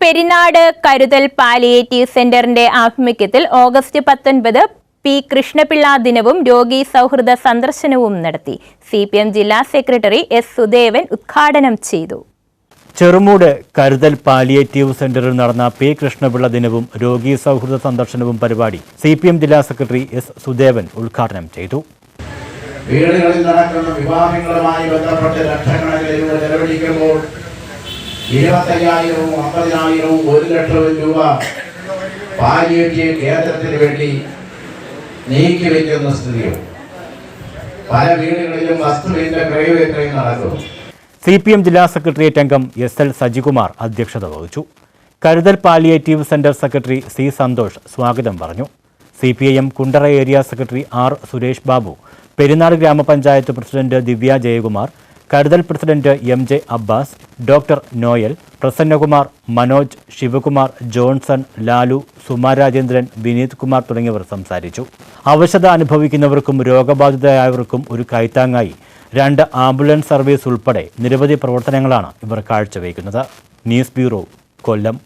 പെരിനാട് കരുതൽ പാലിയേറ്റീവ് സെന്ററിന്റെ ആഭിമുഖ്യത്തിൽ ഓഗസ്റ്റ് പത്തൊൻപത് പി കൃഷ്ണപിള്ള ദിനവും രോഗി സൗഹൃദ സന്ദർശനവും നടത്തി. സി പി എം ജില്ലാ സെക്രട്ടറി എസ് സുദേവൻ ഉദ്ഘാടനം ചെയ്തു. ചെറുമൂട് കരുതൽ പാലിയേറ്റീവ് സെന്ററിൽ നടന്ന പി കൃഷ്ണപിള്ള ദിനവും രോഗി സൗഹൃദ സന്ദർശനവും പരിപാടി സി പി എം ജില്ലാ സെക്രട്ടറി എസ് സുദേവൻ ഉദ്ഘാടനം ചെയ്തു. വീടുകളിൽ നടക്കുന്ന വിവാഹങ്ങളുമായി ബന്ധപ്പെട്ട് ലക്ഷക്കണക്കിന് രൂപ ചെലവഴിക്കുമ്പോൾ ഇരുപത്തയ്യായിരവും അമ്പതിനായിരവും ഒരു ലക്ഷവും രൂപ പാലിയേറ്റീവ് കേന്ദ്രത്തിന് വേണ്ടി നീക്കി വയ്ക്കുന്ന സ്ഥിതിയോ പല വീടുകളിലും വസ്തുവിന്റെ ക്രയവിക്രയം നടക്കും. സി പി എം ജില്ലാ സെക്രട്ടേറിയറ്റ് അംഗം എസ് എൽ സജികുമാർ അധ്യക്ഷത വഹിച്ചു. Karuthal palliative centre secretary C Santhosh സ്വാഗതം പറഞ്ഞു. C P I M Kundara area secretary R Suresh Babu Perunad ഗ്രാമപഞ്ചായത്ത് president Divya Jayakumar Karuthal president M J Abbas doctor Noel Prasannakumar Manoj Sivakumar Johnson Lalu Suma Rajendran Vineeth Kumar തുടങ്ങിയവർ സംസാരിച്ചു. അവശത അനുഭവിക്കുന്നവർക്കും രോഗബാധിതരായവർക്കും ഒരു കൈത്താങ്ങായി. രണ്ട് ambulance service ഉൾപ്പെടെ നിരവധി പ്രവർത്തനങ്ങളാണ് ഇവർ കാഴ്ചവെക്കുന്നത് news bureau കൊല്ലം.